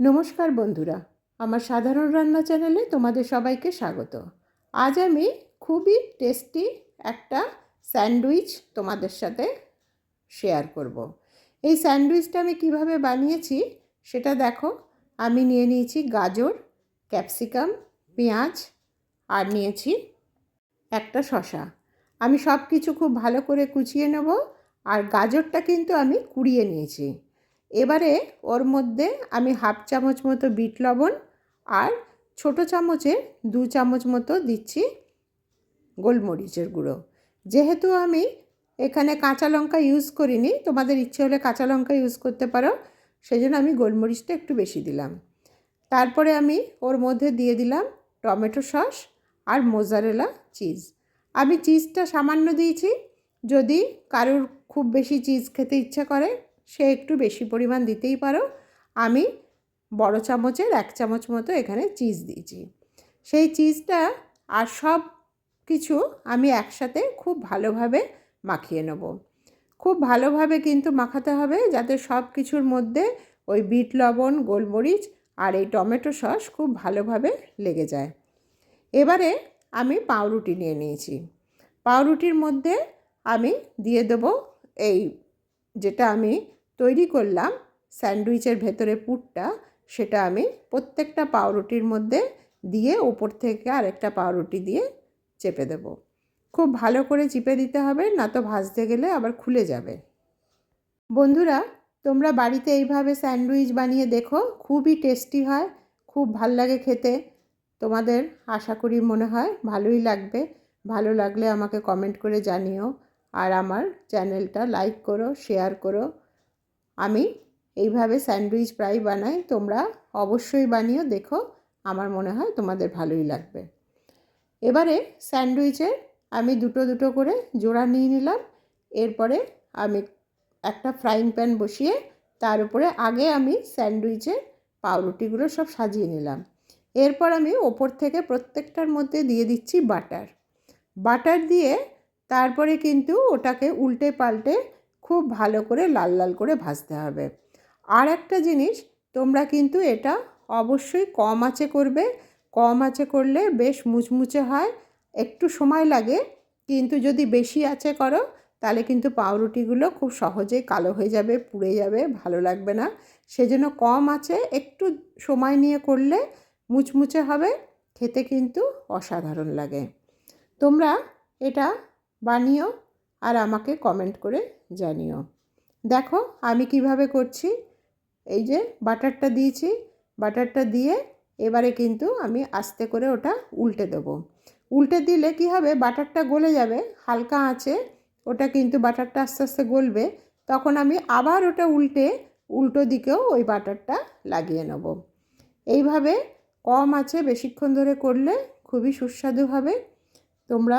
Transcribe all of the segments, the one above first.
নমস্কার বন্ধুরা, আমার সাধারণ রান্না চ্যানেলে তোমাদের সবাইকে স্বাগত। আজ আমি খুবই টেস্টি একটা স্যান্ডউইচ তোমাদের সাথে শেয়ার করব। এই স্যান্ডউইচটা আমি কীভাবে বানিয়েছি সেটা দেখো। আমি নিয়ে নিয়েছি গাজর, ক্যাপসিকাম, পেঁয়াজ আর নিয়েছি একটা শশা আমি সব কিছু খুব ভালো করে কুচিয়ে নেব আর গাজরটা কিন্তু আমি কুড়িয়ে নিয়েছি। এবারে ওর মধ্যে আমি হাফ চামচ মতো বিট লবণ আর ছোট চামচে দু চামচ মতো দিচ্ছি গোলমরিচের গুঁড়ো। যেহেতু আমি এখানে কাঁচা লঙ্কা ইউজ করিনি, তোমাদের ইচ্ছে হলে কাঁচা লঙ্কা ইউজ করতে পারো সেই জন্য আমি গোলমরিচটা একটু বেশি দিলাম। তারপরে আমি ওর মধ্যে দিয়ে দিলাম টমেটো সস আর মোজারেলা চিজ আমি চিজটা সামান্য দিয়েছি, যদি কারোর খুব বেশি চিজ খেতে ইচ্ছা করে সে একটু বেশি পরিমাণ দিতেই পারো। আমি বড় চামচের এক চামচ মতো এখানে চিজ দিয়েছি। সেই চিজটা আর সব কিছু আমি একসাথে খুব ভালোভাবে মাখিয়ে নেব। খুব ভালোভাবে কিন্তু মাখাতে হবে যাতে সব কিছুর মধ্যে ওই বিট লবণ, গোলমরিচ আর এই টমেটো সস খুব ভালোভাবে লেগে যায়। এবারে আমি পাউরুটি নিয়ে নিয়েছি। পাউরুটির মধ্যে আমি দিয়ে দেবো এই যেটা আমি তৈরি করলাম স্যান্ডউইচের ভেতরে পুরটা, সেটা আমি প্রত্যেকটা পাউরুটির মধ্যে দিয়ে ওপর থেকে আরেকটা পাউরুটি দিয়ে চেপে দেব। খুব ভালো করে চিপে দিতে হবে, না তো ভাজতে গেলে আবার খুলে যাবে। বন্ধুরা, তোমরা বাড়িতে এইভাবে স্যান্ডউইচ বানিয়ে দেখো, খুবই টেস্টি হয়, খুব ভালো লাগে খেতে। তোমাদের আশা করি মনে হয় ভালোই লাগবে। ভালো লাগলে আমাকে কমেন্ট করে জানিও। আর আমার চ্যানেলটা লাইক করো, শেয়ার করো। আমি এইভাবে স্যান্ডউইচ প্রায় বানাই, তোমরা অবশ্যই বানিও, দেখো আমার মনে হয় তোমাদের ভালোই লাগবে। এবারে স্যান্ডউইচে আমি দুটো দুটো করে জোড়া নিয়ে নিলাম, এরপরে আমি একটা ফ্রাইং প্যান বসিয়ে তার উপরে আগে আমি স্যান্ডউইচে পাউরুটিগুলো সব সাজিয়ে নিলাম। এরপর আমি ওপর থেকে প্রত্যেকটার মধ্যে দিয়ে দিচ্ছি বাটার। বাটার দিয়ে তারপরে কিন্তু ওটাকে উল্টে পাল্টে খুব ভালো করে লাল লাল করে ভাজতে হবে। আর একটা জিনিস, তোমরা কিন্তু এটা অবশ্যই কম আঁচে করবে। কম আঁচে করলে বেশ মুচমুচে হয়, একটু সময় লাগে। কিন্তু যদি বেশি আঁচে করো, তাহলে কিন্তু পাউরুটিগুলো খুব সহজেই কালো হয়ে যাবে, পুড়ে যাবে, ভালো লাগবে না। সেজন্য কম আছে একটু সময় নিয়ে করলে মুচমুচে হবে, খেতে কিন্তু অসাধারণ লাগে। তোমরা এটা বানিও আর আমাকে কমেন্ট করে জানিও। দেখো, আমি কীভাবে করছি? এই যে বাটারটা দিয়েছি, বাটারটা দিয়ে এবারে কিন্তু আমি আস্তে করে ওটা উল্টে দেবো। উল্টে দিলে কি হবে? বাটারটা গলে যাবে, হালকা আঁচে ওটা কিন্তু বাটারটা আস্তে আস্তে গলবে, তখন আমি আবার ওটা উল্টে, উল্টো দিকেও ওই বাটারটা লাগিয়ে নেব। এইভাবে কম আছে বেশিক্ষণ ধরে করলে খুবই সুস্বাদু হবে। তোমরা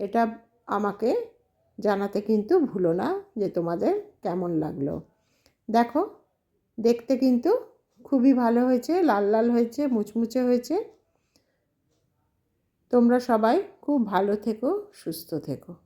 এটা আমাকে জানাতে কিন্তু ভুলো না যে তোমাদের কেমন লাগল। দেখো, দেখতে কিন্তু খুবই ভালো হয়েছে, লাল লাল হয়েছে, মুচমুচে হয়েছে। তোমরা সবাই খুব ভালো থেকো, সুস্থ থেকো।